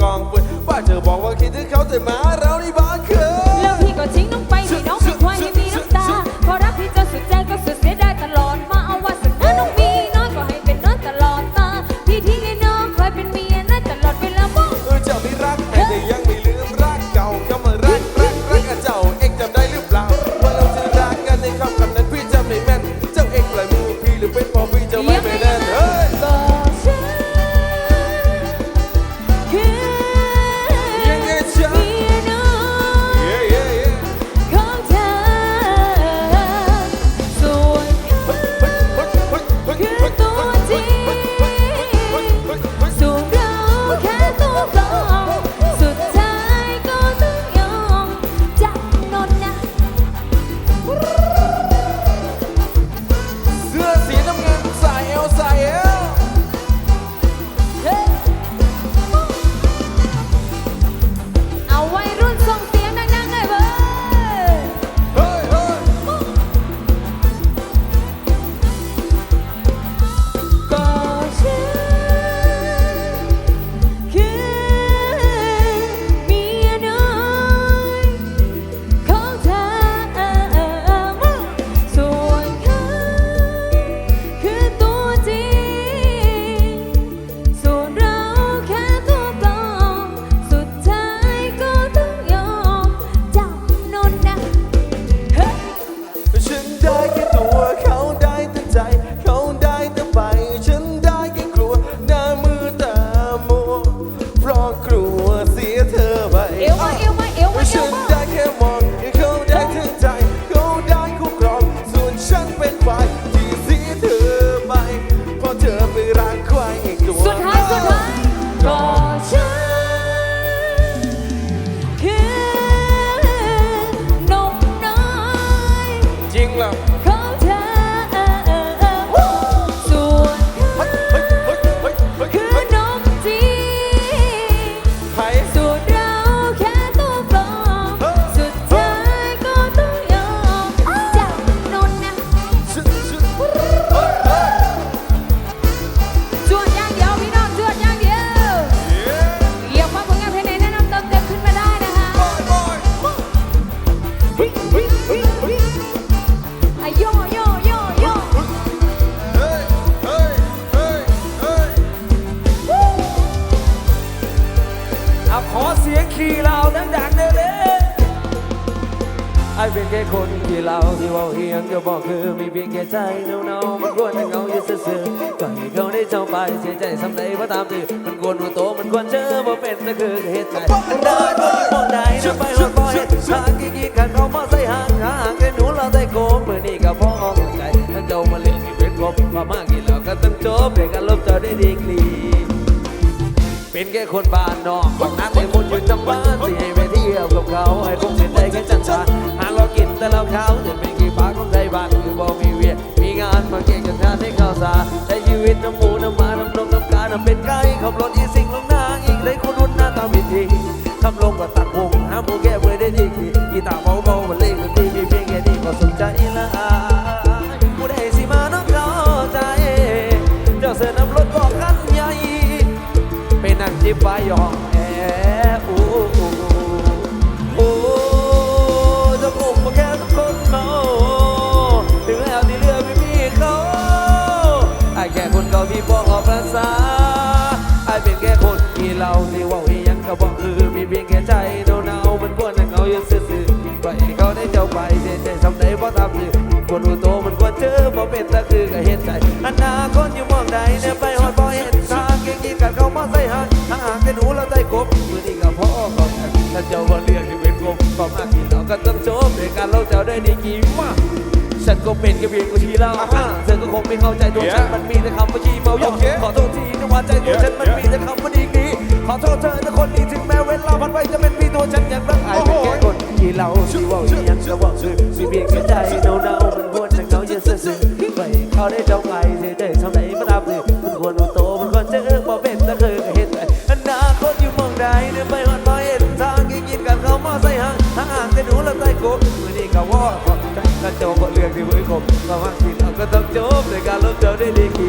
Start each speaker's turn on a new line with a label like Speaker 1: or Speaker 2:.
Speaker 1: กอ
Speaker 2: งปืนว่าเธอ
Speaker 3: บอกว่าคิดถึงเขาแต่มาเรานี่บ้าน
Speaker 2: So. ายเป็น
Speaker 3: แค่คน
Speaker 1: ที่เราที่เว่าเฮียงก็บอกคือมีเพียงแค่ใจเนาๆมันควรจะเงาอยู่ซื่อๆก็ให้เขาได้เจ้าไปเสียใจสำใดว่าะตามที่มันควรหัวโตมันควรเจอบ่เป็นนั่นคือเหตุใจมันเดินก็ยิ่งมองได้นะไปหอดบ่เห็นหางกี่กี่ขันเขามาใส่หางหางแค่หนูเราได้โกงเมื่อนี้ก็พอออกใจทั้งเจ้ามาเลี้ยงที่เป็นกบมามากินแล้วก็ต้องจบเด็กกันลบเจ้าได้ดีกรี เป็นแค่คนบ้านนอกบางนัดให้คนอยู่จำบ้านที่ให้ไปเที่ยวกับเขาไอ้คงเป็นใจแค่จันทราหาเรากินแต่เราเขาจะเป็นกี่ปากของไทยบ้านคือบ่มีเวียมีงานมาเก่งกับงานให้ข้าวสารใช้ชีวิตน้ำหมูน้ำมาน้ำนมน้ำกาน้ำเป็นไก่ขับรถอีสิ่งลงนาอีกเลยคนรุ่นหน้าตาม่ดีคำลงก็ตัดผมหาหมูแก้เบื่อได้ดีกีกีตาร์เบาเบาๆมันเล่น เราที่เว่าอีหยังก็บอกคือมีเพียงแค่ใจเนาๆมันควรให้เขาอยู่ซื่อๆไปให้เขาได้เจ้าไปเสียใจสำใดเพราะตามสื่อคนรู้โตมันควรเจอบ่เป็นตะคือก็เห็นใจอนาคตอยู่มองใดเนี่ยไปหอดบ่เห็นทางเก่งกีกันเข้ามาใส่หางหางหางแค่หนูเราได้กบมือนี้ก็พ่อก็แค่ถ้าเจ้าบ่เลือกที่เป็นกบก็มากินเราก็ต้องจบด้วยการเราเจ้าได้ดีกี่มาฉันก็เป็นแค่เพียงคนที่เล่าเธอก็คงไม่เข้าใจตัวฉันมันมีแต่คำว่าขี้เมาหยอกขอโทษทีนะว่าใจตัวฉันมันมีแต่คำว่าดี ไปเขาได้จ้องไปเสียใจทำไหนมาทำสื่อมันควรโตมันควรเอื้อบ่เป็นตะเคยเห็นอนาคตอยู่มองใดเดินไปหอดพอเห็นทางกินกันเขามาใส่หางทางอ่างแต่หนูเราใส่กบมือนี้ก็ว่าขอบใจก็โจก็เลือกที่มือผมก็ว่ากินเราก็ต้องจบในการลบเจ้าได้ดี